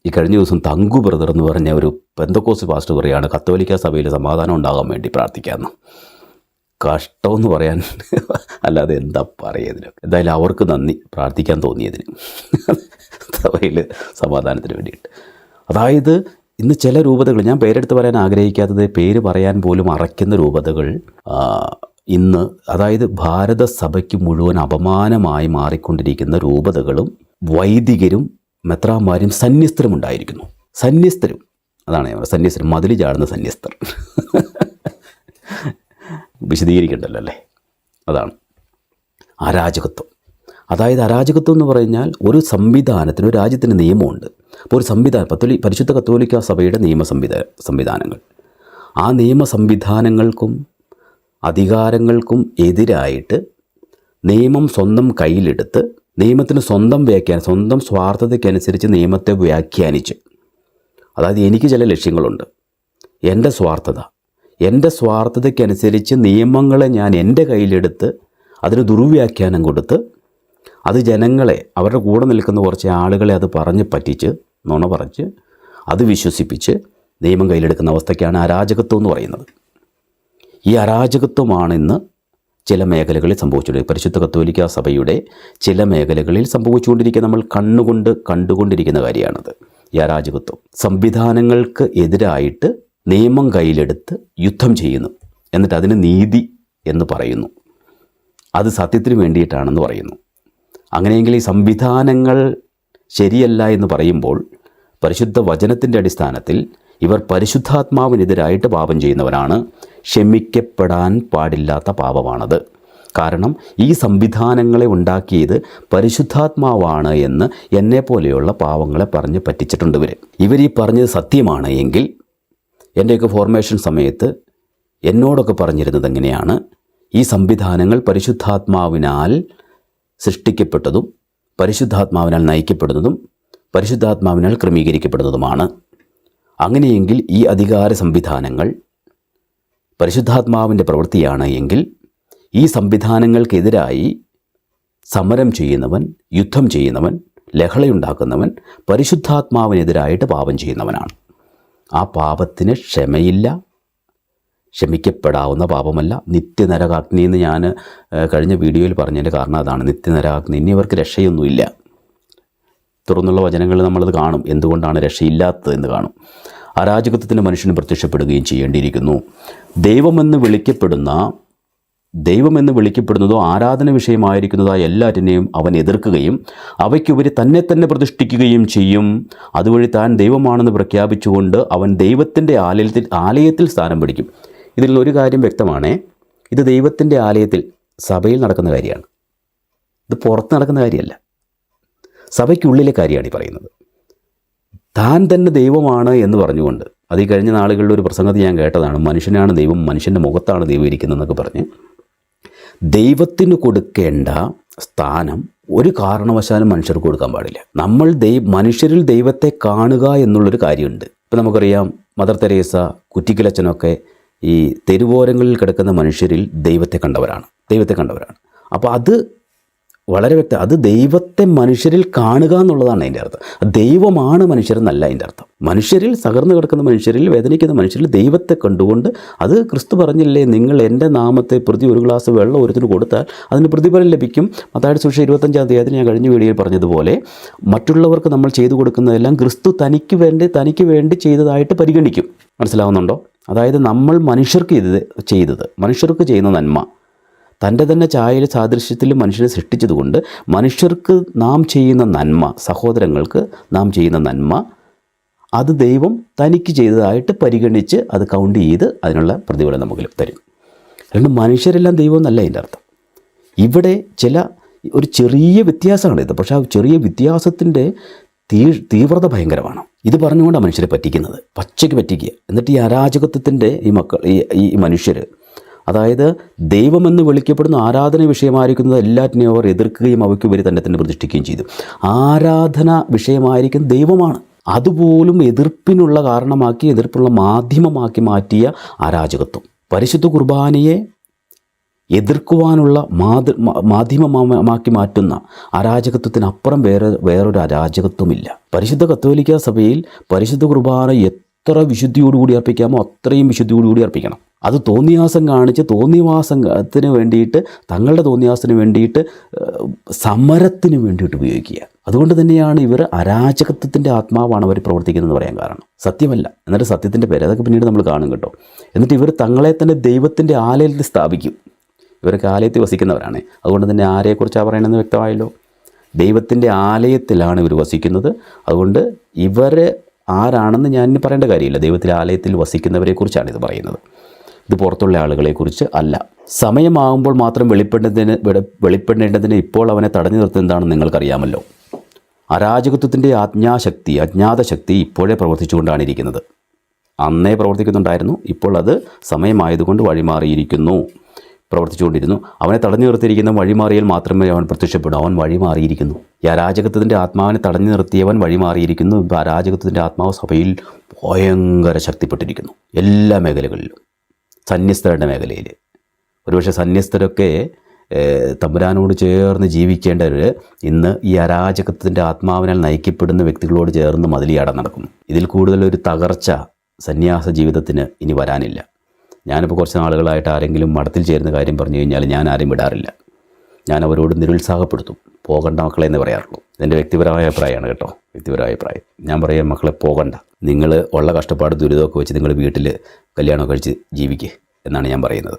ഈ കഴിഞ്ഞ ദിവസം തങ്കു ബ്രദർ എന്ന് പറഞ്ഞ ഒരു പെന്തക്കോസ് പാസ്റ്റർ പറയുകയാണ് കത്തോലിക്ക സഭയിൽ സമാധാനം ഉണ്ടാകാൻ വേണ്ടി പ്രാർത്ഥിക്കാമെന്ന് കഷ്ടമെന്ന് പറയാൻ അല്ലാതെ എന്താ പറയുന്നതിന് എന്തായാലും അവർക്ക് നന്ദി പ്രാർത്ഥിക്കാൻ തോന്നിയതിന്. സഭയിൽ സമാധാനത്തിന് വേണ്ടിയിട്ട്. അതായത് ഇന്ന് ചില രൂപതകൾ ഞാൻ പേരെടുത്ത് പറയാൻ ആഗ്രഹിക്കാത്തത് പേര് പറയാൻ പോലും അറയ്ക്കുന്ന രൂപതകൾ ഇന്ന് അതായത് ഭാരത സഭയ്ക്ക് മുഴുവൻ അപമാനമായി മാറിക്കൊണ്ടിരിക്കുന്ന രൂപതകളും വൈദികരും മെത്രാന്മാരും സന്യസ്തരും ഉണ്ടായിരിക്കുന്നു. സന്യസ്തരും. അതാണ് ഞാൻ സന്യസ്തരും മതിൽ ചാടുന്ന സന്യസ്തർ. വിശദീകരിക്കണ്ടല്ലോ അല്ലേ? അതാണ്. അരാജകത്വം. അതായത് അരാജകത്വം എന്ന് പറഞ്ഞാൽ ഒരു സംവിധാനത്തിന് ഒരു രാജ്യത്തിന് നിയമമുണ്ട്. അപ്പോൾ ഒരു സംവിധാനം പത്തോലി പരിശുദ്ധ കത്തോലിക്ക സഭയുടെ നിയമ സംവിധാന സംവിധാനങ്ങൾ. ആ നിയമ സംവിധാനങ്ങൾക്കും അധികാരങ്ങൾക്കും എതിരായിട്ട് നിയമം സ്വന്തം കയ്യിലെടുത്ത് നിയമത്തിന് സ്വന്തം വ്യാഖ്യാനം സ്വന്തം സ്വാർത്ഥതയ്ക്കനുസരിച്ച് നിയമത്തെ വ്യാഖ്യാനിച്ച്. അതായത് എനിക്ക് ചില ലക്ഷ്യങ്ങളുണ്ട്. എന്റെ സ്വാർത്ഥത. എന്റെ സ്വാർത്ഥതയ്ക്കനുസരിച്ച് നിയമങ്ങളെ ഞാൻ എന്റെ കയ്യിലെടുത്ത് അതിന് ദുർവ്യാഖ്യാനം കൊടുത്ത് അത് ജനങ്ങളെ അവരുടെ കൂടെ നിൽക്കുന്ന കുറച്ച് ആളുകളെ അത് പറഞ്ഞ് പറ്റിച്ച് നുണ പറഞ്ഞ് അത് വിശ്വസിപ്പിച്ച് നിയമം കയ്യിലെടുക്കുന്ന അവസ്ഥയ്ക്കാണ് അരാജകത്വം എന്ന് പറയുന്നത്. ഈ അരാജകത്വമാണെന്ന് ചില മേഖലകളിൽ സംഭവിച്ചുകൊണ്ടിരിക്കുക പരിശുദ്ധ കത്തോലിക്ക സഭയുടെ ചില മേഖലകളിൽ സംഭവിച്ചുകൊണ്ടിരിക്കുന്ന നമ്മൾ കണ്ണുകൊണ്ട് കണ്ടുകൊണ്ടിരിക്കുന്ന കാര്യമാണത്. ഈ അരാജകത്വം സംവിധാനങ്ങൾക്ക് എതിരായിട്ട് നിയമം കയ്യിലെടുത്ത് യുദ്ധം ചെയ്യുന്നു. എന്നിട്ട് അതിന് നീതി എന്ന് പറയുന്നു. അത് സത്യത്തിന് വേണ്ടിയിട്ടാണെന്ന് പറയുന്നു. അങ്ങനെയെങ്കിൽ ഈ സംവിധാനങ്ങൾ ശരിയല്ല എന്ന് പറയുമ്പോൾ പരിശുദ്ധ വചനത്തിന്റെ അടിസ്ഥാനത്തിൽ ഇവർ പരിശുദ്ധാത്മാവിനെതിരായിട്ട് പാപം ചെയ്യുന്നവരാണ്. ക്ഷമിക്കപ്പെടാൻ പാടില്ലാത്ത പാപമാണത്. കാരണം ഈ സംവിധാനങ്ങളെ ഉണ്ടാക്കിയത് പരിശുദ്ധാത്മാവാണ് എന്ന് എന്നെപ്പോലെയുള്ള പാവങ്ങളെ പറഞ്ഞ് പറ്റിച്ചിട്ടുണ്ട് ഇവർ ഇവർ ഈ പറഞ്ഞത് സത്യമാണ് എങ്കിൽ എന്റെയൊക്കെ ഫോർമേഷൻ സമയത്ത് എന്നോടൊക്കെ പറഞ്ഞിരുന്നത് എങ്ങനെയാണ്? ഈ സംവിധാനങ്ങൾ പരിശുദ്ധാത്മാവിനാൽ സൃഷ്ടിക്കപ്പെട്ടതും പരിശുദ്ധാത്മാവിനാൽ നയിക്കപ്പെടുന്നതും പരിശുദ്ധാത്മാവിനാൽ ക്രമീകരിക്കപ്പെടുന്നതുമാണ്. അങ്ങനെയെങ്കിൽ ഈ അധികാര സംവിധാനങ്ങൾ പരിശുദ്ധാത്മാവിന്റെ പ്രവൃത്തിയാണ് എങ്കിൽ ഈ സംവിധാനങ്ങൾക്കെതിരായി സമരം ചെയ്യുന്നവൻ യുദ്ധം ചെയ്യുന്നവൻ ലഹളയുണ്ടാക്കുന്നവൻ പരിശുദ്ധാത്മാവിനെതിരായിട്ട് പാപം ചെയ്യുന്നവനാണ്. ആ പാപത്തിന് ക്ഷമയില്ല ക്ഷമിക്കപ്പെടാവുന്ന പാപമല്ല. നിത്യനരകാഗ്നി എന്ന് ഞാൻ കഴിഞ്ഞ വീഡിയോയിൽ പറഞ്ഞതിന്റെ കാരണം അതാണ്. നിത്യനരകാഗ്നി ഇനി ഇവർക്ക് രക്ഷയൊന്നുമില്ല. തുറന്നുള്ള വചനങ്ങളിൽ നമ്മളത് കാണും. എന്തുകൊണ്ടാണ് രക്ഷയില്ലാത്തത് എന്ന് കാണും. അരാജകത്വത്തിന് മനുഷ്യന് പ്രത്യക്ഷപ്പെടുകയും ചെയ്യേണ്ടിയിരിക്കുന്നു. ദൈവമെന്ന് വിളിക്കപ്പെടുന്ന ദൈവമെന്ന് വിളിക്കപ്പെടുന്നതോ ആരാധന വിഷയമായിരിക്കുന്നതായ എല്ലാറ്റിനെയും അവൻ എതിർക്കുകയും അവയ്ക്കുപരി തന്നെ തന്നെ പ്രതിഷ്ഠിക്കുകയും ചെയ്യും. അതുവഴി താൻ ദൈവമാണെന്ന് പ്രഖ്യാപിച്ചുകൊണ്ട് അവൻ ദൈവത്തിന്റെ ആലയത്തിൽ ആലയത്തിൽ സ്ഥാനം പിടിക്കും. ഇതിൽ ഒരു കാര്യം വ്യക്തമാണ്. ഇത് ദൈവത്തിന്റെ ആലയത്തിൽ സഭയിൽ നടക്കുന്ന കാര്യമാണ്. ഇത് പുറത്ത് നടക്കുന്ന കാര്യമല്ല. സഭയ്ക്കുള്ളിലെ കാര്യമാണ് ഈ പറയുന്നത്. താൻ തന്നെ ദൈവമാണ് എന്ന് പറഞ്ഞുകൊണ്ട് അത് ഈ കഴിഞ്ഞ നാളുകളിൽ ഒരു പ്രസംഗത്തിൽ ഞാൻ കേട്ടതാണ് മനുഷ്യനാണ് ദൈവം മനുഷ്യന്റെ മുഖത്താണ് ദൈവം ഇരിക്കുന്നതെന്നൊക്കെ പറഞ്ഞ് ദൈവത്തിന് കൊടുക്കേണ്ട സ്ഥാനം ഒരു കാരണവശാലും മനുഷ്യർക്ക് കൊടുക്കാൻ പാടില്ല. നമ്മൾ ദൈവ മനുഷ്യരിൽ ദൈവത്തെ കാണുക എന്നുള്ളൊരു കാര്യമുണ്ട്. ഇപ്പം നമുക്കറിയാം മദർ തെരേസ കുറ്റിക്കിലച്ചനൊക്കെ ഈ തെരുവോരങ്ങളിൽ കിടക്കുന്ന മനുഷ്യരിൽ ദൈവത്തെ കണ്ടവരാണ് ദൈവത്തെ കണ്ടവരാണ്. അപ്പോൾ അത് വളരെ വ്യക്തം. അത് ദൈവത്തെ മനുഷ്യരിൽ കാണുക എന്നുള്ളതാണ് അതിന്റെ അർത്ഥം. ദൈവമാണ് മനുഷ്യരെന്നല്ല അതിന്റെ അർത്ഥം. മനുഷ്യരിൽ സകർന്നു കിടക്കുന്ന മനുഷ്യരിൽ വേദനിക്കുന്ന മനുഷ്യരിൽ ദൈവത്തെ കണ്ടുകൊണ്ട് അത് ക്രിസ്തു പറഞ്ഞില്ലേ നിങ്ങൾ എന്റെ നാമത്തെ പ്രതി ഒരു ഗ്ലാസ് വെള്ളം ഒരുത്തിന് കൊടുത്താൽ അതിന് പ്രതിഫലം ലഭിക്കും. അതായത് സുഷ ഇരുപത്തഞ്ചാം തീയതി ഞാൻ കഴിഞ്ഞ വീഡിയോയിൽ പറഞ്ഞതുപോലെ മറ്റുള്ളവർക്ക് നമ്മൾ ചെയ്തു കൊടുക്കുന്നതെല്ലാം ക്രിസ്തു തനിക്ക് വേണ്ടി തനിക്ക് വേണ്ടി ചെയ്തതായിട്ട് പരിഗണിക്കും. മനസ്സിലാവുന്നുണ്ടോ? അതായത് നമ്മൾ മനുഷ്യർക്ക് ഇത് ചെയ്തത് മനുഷ്യർക്ക് ചെയ്യുന്ന നന്മ. തന്റെ തന്നെ ചായയിൽ സാദൃശ്യത്തിൽ മനുഷ്യനെ സൃഷ്ടിച്ചതുകൊണ്ട് മനുഷ്യർക്ക് നാം ചെയ്യുന്ന നന്മ സഹോദരങ്ങൾക്ക് നാം ചെയ്യുന്ന നന്മ അത് ദൈവം തനിക്ക് ചെയ്തതായിട്ട് പരിഗണിച്ച് അത് കൗണ്ട് ചെയ്ത് അതിനുള്ള പ്രതിഫലം നമുക്ക് തരും. അതുകൊണ്ട് മനുഷ്യരെല്ലാം ദൈവം എന്നല്ല അതിന്റെ അർത്ഥം. ഇവിടെ ചില ഒരു ചെറിയ വ്യത്യാസമാണ് ഇത്. പക്ഷേ ആ ചെറിയ വ്യത്യാസത്തിന്റെ തീ തീവ്രത ഭയങ്കരമാണ്. ഇത് പറഞ്ഞുകൊണ്ടാണ് മനുഷ്യരെ പറ്റിക്കുന്നത്. പച്ചയ്ക്ക് പറ്റിക്കുക. എന്നിട്ട് ഈ അരാജകത്വത്തിന്റെ ഈ മക്കൾ ഈ ഈ മനുഷ്യർ അതായത് ദൈവമെന്ന് വിളിക്കപ്പെടുന്ന ആരാധന വിഷയമായിരിക്കുന്നത് എല്ലാറ്റിനെയും അവർ എതിർക്കുകയും അവയ്ക്ക് ഉപരി തന്നെ തന്നെ പ്രതിഷ്ഠിക്കുകയും ചെയ്തു. ആരാധന വിഷയമായിരിക്കും ദൈവമാണ്. അതുപോലും എതിർപ്പിനുള്ള കാരണമാക്കി എതിർപ്പുള്ള മാധ്യമമാക്കി മാറ്റിയ അരാജകത്വം. പരിശുദ്ധ കുർബാനയെ എതിർക്കുവാനുള്ള മാതൃ മാധ്യമമാക്കി മാറ്റുന്ന അരാജകത്വത്തിനപ്പുറം വേറെ വേറൊരു അരാജകത്വമില്ല. പരിശുദ്ധ കത്തോലിക്ക സഭയിൽ പരിശുദ്ധ കുർബാന എത്ര വിശുദ്ധിയോടുകൂടി അർപ്പിക്കാമോ അത്രയും വിശുദ്ധിയോടുകൂടി അർപ്പിക്കണം. അത് തോന്നിയാസം കാണിച്ച് തോന്നിവാസത്തിന് വേണ്ടിയിട്ട് തങ്ങളുടെ തോന്നിയാസത്തിന് വേണ്ടിയിട്ട് സമരത്തിന് വേണ്ടിയിട്ട് ഉപയോഗിക്കുക. അതുകൊണ്ട് തന്നെയാണ് ഇവർ അരാജകത്വത്തിന്റെ ആത്മാവാണ് അവർ പ്രവർത്തിക്കുന്നതെന്ന് പറയാൻ കാരണം. സത്യമല്ല. എന്നിട്ട് സത്യത്തിന്റെ പേര് അതൊക്കെ പിന്നീട് നമ്മൾ കാണും കേട്ടോ. എന്നിട്ട് ഇവർ തങ്ങളെ തന്നെ ദൈവത്തിന്റെ ആലയത്തിൽ സ്ഥാപിക്കും. ഇവരൊക്കെ ആലയത്തിൽ വസിക്കുന്നവരാണ്. അതുകൊണ്ട് തന്നെ ആരെക്കുറിച്ചാണ് പറയണമെന്ന് വ്യക്തമായല്ലോ? ദൈവത്തിന്റെ ആലയത്തിലാണ് ഇവർ വസിക്കുന്നത്. അതുകൊണ്ട് ഇവർ ആരാണെന്ന് ഞാൻ പറയേണ്ട കാര്യമില്ല. ദൈവത്തിന്റെ ആലയത്തിൽ വസിക്കുന്നവരെക്കുറിച്ചാണ് ഇത് പറയുന്നത്. ഇത് പുറത്തുള്ള ആളുകളെ കുറിച്ച് അല്ല. സമയമാകുമ്പോൾ മാത്രം വെളിപ്പെടേണ്ടതിന് വെളി- വെളിപ്പെടേണ്ടതിന് ഇപ്പോൾ അവനെ തടഞ്ഞു നിർത്തുന്നതാണെന്ന് നിങ്ങൾക്കറിയാമല്ലോ. അരാജകത്വത്തിന്റെ ആജ്ഞാശക്തി അജ്ഞാതശക്തി ഇപ്പോഴേ പ്രവർത്തിച്ചുകൊണ്ടാണ് ഇരിക്കുന്നത് അന്നേ പ്രവർത്തിക്കുന്നുണ്ടായിരുന്നു ഇപ്പോൾ അത് സമയമായതുകൊണ്ട് വഴിമാറിയിരിക്കുന്നു. പ്രവർത്തിച്ചുകൊണ്ടിരുന്നു. അവനെ തടഞ്ഞു നിർത്തിയിരിക്കുന്ന വഴിമാറിയാൽ മാത്രമേ അവൻ പ്രത്യക്ഷപ്പെടൂ അവൻ വഴിമാറിയിരിക്കുന്നു. ഈ അരാജകത്വത്തിന്റെ ആത്മാവിനെ തടഞ്ഞു നിർത്തിയവൻ വഴിമാറിയിരിക്കുന്നു. അരാജകത്വത്തിന്റെ ആത്മാവ് സഭയിൽ ഭയങ്കര ശക്തിപ്പെട്ടിരിക്കുന്നു എല്ലാ മേഖലകളിലും. സന്യസ്തരുടെ മേഖലയിൽ. ഒരുപക്ഷെ സന്യസ്തരൊക്കെ തമ്പുരാനോട് ചേർന്ന് ജീവിക്കേണ്ടവർ ഇന്ന് ഈ അരാജകത്വത്തിന്റെ ആത്മാവിനാൽ നയിക്കപ്പെടുന്ന വ്യക്തികളോട് ചേർന്ന് മതിലിയാടം നടക്കുന്നു. ഇതിൽ കൂടുതൽ ഒരു തകർച്ച സന്യാസ ജീവിതത്തിന് ഇനി വരാനില്ല. ഞാനിപ്പോൾ കുറച്ച് നാളുകളായിട്ട് ആരെങ്കിലും മഠത്തിൽ ചേരുന്ന കാര്യം പറഞ്ഞു കഴിഞ്ഞാൽ ഞാൻ ആരും വിടാറില്ല. ഞാൻ അവരോട് നിരുത്സാഹപ്പെടുത്തും. പോകണ്ട മക്കളെ എന്ന് പറയാറുള്ളൂ. എന്റെ വ്യക്തിപരമായ അഭിപ്രായമാണ് കേട്ടോ. വ്യക്തിപരമായ അഭിപ്രായം. ഞാൻ പറയാം മക്കളെ പോകണ്ട. നിങ്ങൾ ഉള്ള കഷ്ടപ്പാട് ദുരിതമൊക്കെ വെച്ച് നിങ്ങൾ വീട്ടിൽ കല്യാണം കഴിച്ച് ജീവിക്കുക എന്നാണ് ഞാൻ പറയുന്നത്.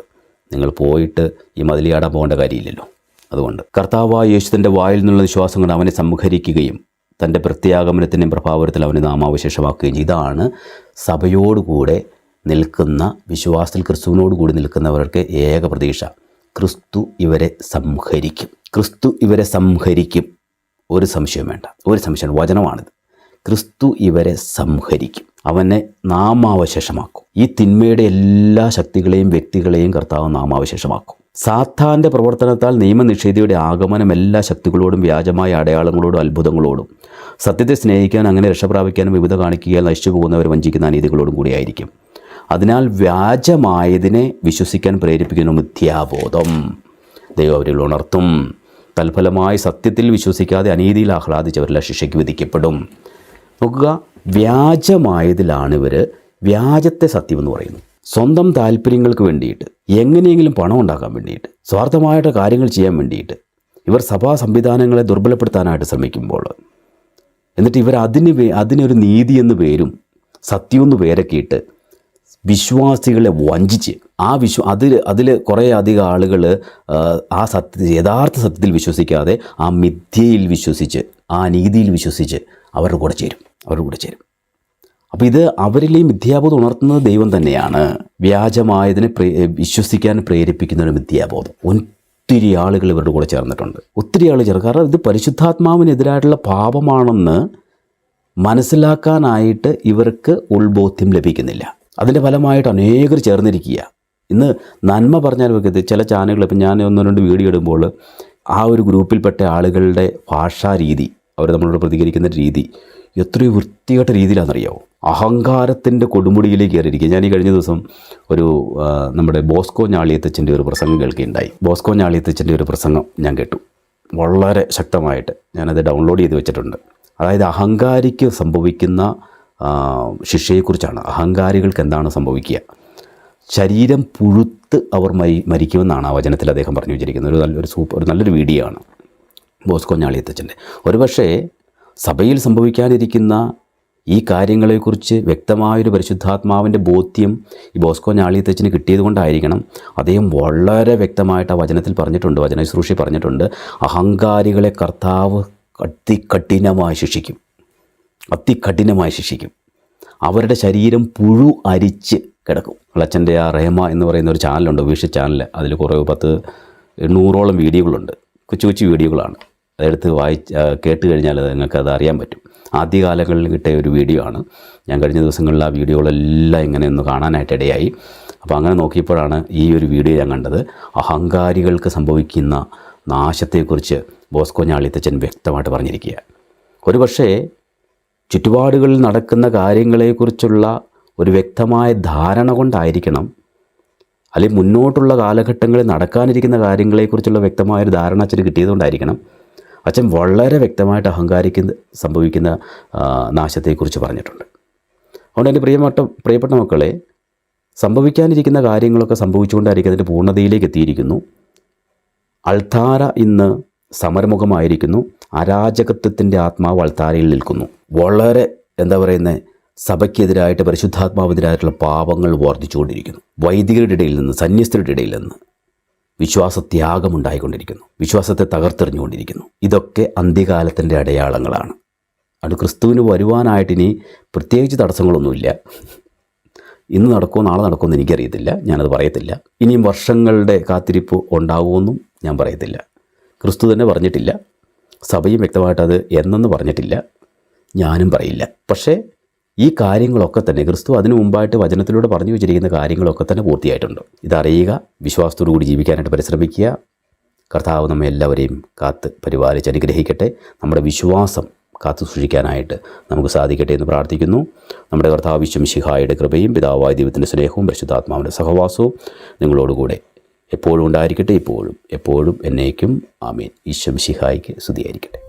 നിങ്ങൾ പോയിട്ട് ഈ മതിലിയാടാൻ പോകേണ്ട കാര്യമില്ലല്ലോ. അതുകൊണ്ട് കർത്താവായ യേശുവിന്റെ വായിൽ നിന്നുള്ള വിശ്വാസം കൊണ്ട് അവനെ സംഹരിക്കുകയും തന്റെ പ്രത്യാഗമനത്തിന്റെയും പ്രഭാവത്തിൽ അവനെ നാമാവശേഷമാക്കുകയും ചെയ്യും ഇതാണ് സഭയോടുകൂടെ നിൽക്കുന്ന വിശ്വാസത്തിൽ ക്രിസ്തുവിനോട് കൂടി നിൽക്കുന്നവർക്ക് ഏക പ്രതീക്ഷ. ക്രിസ്തു ഇവരെ സംഹരിക്കും. ക്രിസ്തു ഇവരെ സംഹരിക്കും. ഒരു സംശയം വേണ്ട. ഒരു സംശയം വചനമാണിത്. ക്രിസ്തു ഇവരെ സംഹരിക്കും. അവനെ നാമാവശേഷമാക്കും. ഈ തിന്മയുടെ എല്ലാ ശക്തികളെയും വ്യക്തികളെയും കർത്താവ് നാമാവശേഷമാക്കും. സാത്താന്റെ പ്രവർത്തനത്താൽ നിയമനിഷേധിയുടെ ആഗമനം എല്ലാ ശക്തികളോടും വ്യാജമായ അടയാളങ്ങളോടും അത്ഭുതങ്ങളോടും സത്യത്തെ സ്നേഹിക്കാൻ അങ്ങനെ രക്ഷപ്രാപിക്കാനും വിവിധ കാണിക്കുകയാൽ നശിച്ചു പോകുന്നവർ വഞ്ചിക്കുന്ന അനീതികളോടും കൂടിയായിരിക്കും. അതിനാൽ വ്യാജമായതിനെ വിശ്വസിക്കാൻ പ്രേരിപ്പിക്കുന്നു മിഥ്യാബോധം. ദൈവം അവരിൽ ഉണർത്തും. തൽഫലമായി സത്യത്തിൽ വിശ്വസിക്കാതെ അനീതിയിൽ ആഹ്ലാദിച്ചവരെല്ലാം ശിക്ഷയ്ക്ക് വിധിക്കപ്പെടും. നോക്കുക വ്യാജമായതിലാണ് ഇവർ വ്യാജത്തെ സത്യമെന്ന് പറയുന്നു സ്വന്തം താല്പര്യങ്ങൾക്ക് വേണ്ടിയിട്ട് എങ്ങനെയെങ്കിലും പണം ഉണ്ടാക്കാൻ വേണ്ടിയിട്ട് സ്വാർത്ഥമായിട്ട് കാര്യങ്ങൾ ചെയ്യാൻ വേണ്ടിയിട്ട് ഇവർ സഭാ സംവിധാനങ്ങളെ ദുർബലപ്പെടുത്താനായിട്ട് ശ്രമിക്കുമ്പോൾ എന്നിട്ട് ഇവർ അതിന് അതിനൊരു നീതി എന്ന് പേരും സത്യം എന്ന് പേരൊക്കെ ഇട്ട് വിശ്വാസികളെ വഞ്ചിച്ച് ആ വിശ്വ അതിൽ അതിൽ കുറേ അധികം ആളുകൾ ആ സത്യ യഥാർത്ഥ സത്യത്തിൽ വിശ്വസിക്കാതെ ആ മിഥ്യയിൽ വിശ്വസിച്ച് ആ നീതിയിൽ വിശ്വസിച്ച് അവരുടെ കൂടെ ചേരും അവരുടെ കൂടെ ചേരും. അപ്പോൾ ഇത് അവരിലെ മിഥ്യാബോധം ഉണർത്തുന്നത് ദൈവം തന്നെയാണ്. വ്യാജമായതിനെ പ്രേ വിശ്വസിക്കാൻ പ്രേരിപ്പിക്കുന്ന ഒരു മിഥ്യാബോധം. ഒത്തിരി ആളുകൾ ഇവരുടെ കൂടെ ചേർന്നിട്ടുണ്ട്. ഒത്തിരി ആൾ ചേർന്ന്. കാരണം ഇത് പരിശുദ്ധാത്മാവിനെതിരായിട്ടുള്ള പാപമാണെന്ന് മനസ്സിലാക്കാനായിട്ട് ഇവർക്ക് ഉൾബോധ്യം ലഭിക്കുന്നില്ല. അതിന്റെ ഫലമായിട്ട് അനേകർ ചേർന്നിരിക്കുക. ഇന്ന് നന്മ പറഞ്ഞാൽ വെക്കത് ചില ചാനലുകൾ ഇപ്പം ഞാൻ ഒന്ന് രണ്ട് വീഡിയോ ഇടുമ്പോൾ ആ ഒരു ഗ്രൂപ്പിൽപ്പെട്ട ആളുകളുടെ ഭാഷാരീതി അവർ നമ്മളോട് പ്രതികരിക്കുന്ന രീതി എത്രയോ വൃത്തികെട്ട രീതിയിലാണെന്നറിയാമോ അഹങ്കാരത്തിന്റെ കൊടുമുടിയിലേക്ക് കയറിയിരിക്കുക. ഞാൻ ഈ കഴിഞ്ഞ ദിവസം ഒരു നമ്മുടെ ബോസ്കോ ഞാളിയത്തച്ഛന്റെ ഒരു പ്രസംഗം കേൾക്കുകയുണ്ടായി. ബോസ്കോ ഞാളിയത്തച്ഛന്റെ ഒരു പ്രസംഗം ഞാൻ കേട്ടു. വളരെ ശക്തമായിട്ട് ഞാനത് ഡൗൺലോഡ് ചെയ്ത് വെച്ചിട്ടുണ്ട്. അതായത് അഹങ്കാരിക്ക് സംഭവിക്കുന്ന ശിക്ഷയെക്കുറിച്ചാണ്. അഹങ്കാരികൾക്ക് എന്താണ് സംഭവിക്കുക? ശരീരം പുഴുത്ത് അവർ മരി മരിക്കുമെന്നാണ് ആ വചനത്തിൽ അദ്ദേഹം പറഞ്ഞു വെച്ചിരിക്കുന്നത്. ഒരു നല്ലൊരു സൂപ്പർ ഒരു നല്ലൊരു വീഡിയോ ആണ്. ബോസ്കോ ഞാളിയത്തച്ഛന്റെ ഒരുപക്ഷേ സഭയിൽ സംഭവിക്കാനിരിക്കുന്ന ഈ കാര്യങ്ങളെക്കുറിച്ച് വ്യക്തമായൊരു പരിശുദ്ധാത്മാവിന്റെ ബോധ്യം ഈ ബോസ്കോ ഞാളിയത്തച്ഛന് കിട്ടിയത് കൊണ്ടായിരിക്കണം. അദ്ദേഹം വളരെ വ്യക്തമായിട്ട് ആ വചനത്തിൽ പറഞ്ഞിട്ടുണ്ട് വചന ശുശ്രൂഷി പറഞ്ഞിട്ടുണ്ട്. അഹങ്കാരികളെ കർത്താവ് കട്ടി അതികഠിനമായി ശിക്ഷിക്കും. അതികഠിനമായി ശിക്ഷിക്കും. അവരുടെ ശരീരം പുഴു അരിച്ച് കിടക്കും. അളച്ചന്റെ ആ റേമ എന്ന് പറയുന്ന ഒരു ചാനലുണ്ട് വിഷ ചാനൽ അതിൽ കുറേ പത്ത് എണ്ണൂറോളം വീഡിയോകളുണ്ട്. കൊച്ചു കൊച്ചു വീഡിയോകളാണ്. അതെടുത്ത് വായിച്ച് കേട്ട് കഴിഞ്ഞാൽ നിങ്ങൾക്ക് അത് അറിയാൻ പറ്റും. ആദ്യകാലങ്ങളിൽ കിട്ടിയ ഒരു വീഡിയോ ആണ്. ഞാൻ കഴിഞ്ഞ ദിവസങ്ങളിൽ ആ വീഡിയോകളെല്ലാം ഇങ്ങനെ ഒന്ന് കാണാനായിട്ട് ഇടയായി. അപ്പോൾ അങ്ങനെ നോക്കിയപ്പോഴാണ് ഈ ഒരു വീഡിയോ ഞാൻ കണ്ടത്. അഹങ്കാരികൾക്ക് സംഭവിക്കുന്ന നാശത്തെക്കുറിച്ച് ബോസ്കോ ഞാളിത്തച്ഛൻ വ്യക്തമായിട്ട് പറഞ്ഞിരിക്കുക ഒരുപക്ഷേ ചുറ്റുപാടുകളിൽ നടക്കുന്ന കാര്യങ്ങളെക്കുറിച്ചുള്ള ഒരു വ്യക്തമായ ധാരണ കൊണ്ടായിരിക്കണം അല്ലെങ്കിൽ മുന്നോട്ടുള്ള കാലഘട്ടങ്ങളിൽ നടക്കാനിരിക്കുന്ന കാര്യങ്ങളെക്കുറിച്ചുള്ള വ്യക്തമായൊരു ധാരണ അച്ഛന് കിട്ടിയതുകൊണ്ടായിരിക്കണം അച്ഛൻ വളരെ വ്യക്തമായിട്ട് അഹങ്കാരിക്കുന്ന സംഭവിക്കുന്ന നാശത്തെക്കുറിച്ച് പറഞ്ഞിട്ടുണ്ട്. അതുകൊണ്ട് എന്റെ പ്രിയപ്പെട്ട പ്രിയപ്പെട്ട മക്കളെ സംഭവിക്കാനിരിക്കുന്ന കാര്യങ്ങളൊക്കെ സംഭവിച്ചുകൊണ്ടായിരിക്കും അതിന്റെ പൂർണതയിലേക്ക് എത്തിയിരിക്കുന്നു. അൾത്താര ഇന്ന് സമരമുഖമായിരിക്കുന്നു. അരാജകത്വത്തിന്റെ ആത്മാവ് അൾത്താരയിൽ നിൽക്കുന്നു. വളരെ എന്താ പറയുന്നത് സഭയ്ക്കെതിരായിട്ട് പരിശുദ്ധാത്മാവിനെതിരായിട്ടുള്ള പാപങ്ങൾ വർദ്ധിച്ചുകൊണ്ടിരിക്കുന്നു വൈദികരുടെ ഇടയിൽ നിന്ന് സന്യസ്തരുടെ ഇടയിൽ നിന്ന് വിശ്വാസത്യാഗം ഉണ്ടായിക്കൊണ്ടിരിക്കുന്നു വിശ്വാസത്തെ തകർത്തെറിഞ്ഞുകൊണ്ടിരിക്കുന്നു. ഇതൊക്കെ അന്ത്യകാലത്തിന്റെ അടയാളങ്ങളാണ്. അത് ക്രിസ്തുവിന് വരുവാനായിട്ടിനി പ്രത്യേകിച്ച് തടസ്സങ്ങളൊന്നുമില്ല. ഇന്ന് നടക്കുമോ നാളെ നടക്കുമോ എന്ന് എനിക്കറിയത്തില്ല. ഞാനത് പറയത്തില്ല. ഇനിയും വർഷങ്ങളുടെ കാത്തിരിപ്പ് ഉണ്ടാവുമെന്നും ഞാൻ പറയത്തില്ല. ക്രിസ്തു തന്നെ പറഞ്ഞിട്ടില്ല. സഭയും വ്യക്തമായിട്ട് അത് എന്നെന്ന് പറഞ്ഞിട്ടില്ല. ഞാനും പറയില്ല. പക്ഷേ ഈ കാര്യങ്ങളൊക്കെ തന്നെ ക്രിസ്തു അതിനു മുമ്പായിട്ട് വചനത്തിലൂടെ പറഞ്ഞു വെച്ചിരിക്കുന്ന കാര്യങ്ങളൊക്കെ തന്നെ പൂർത്തിയായിട്ടുണ്ട്. ഇതറിയുക വിശ്വാസത്തോടു കൂടി ജീവിക്കാനായിട്ട് പരിശ്രമിക്കുക. കർത്താവ് നമ്മെ എല്ലാവരെയും കാത്ത് പരിപാലിച്ച് അനുഗ്രഹിക്കട്ടെ. നമ്മുടെ വിശ്വാസം കാത്തു സൂക്ഷിക്കാനായിട്ട് നമുക്ക് സാധിക്കട്ടെ എന്ന് പ്രാർത്ഥിക്കുന്നു. നമ്മുടെ കർത്താവ് വിശ്വം ശിഹായുടെ കൃപയും പിതാവായ ദൈവത്തിന്റെ സ്നേഹവും പരിശുദ്ധാത്മാവിന്റെ സഹവാസവും നിങ്ങളോടുകൂടെ എപ്പോഴും ഉണ്ടായിരിക്കട്ടെ ഇപ്പോഴും എപ്പോഴും എന്നേക്കും ആമീൻ. ഈശ്വം ശിഹായിക്ക് സ്തുതിയായിരിക്കട്ടെ.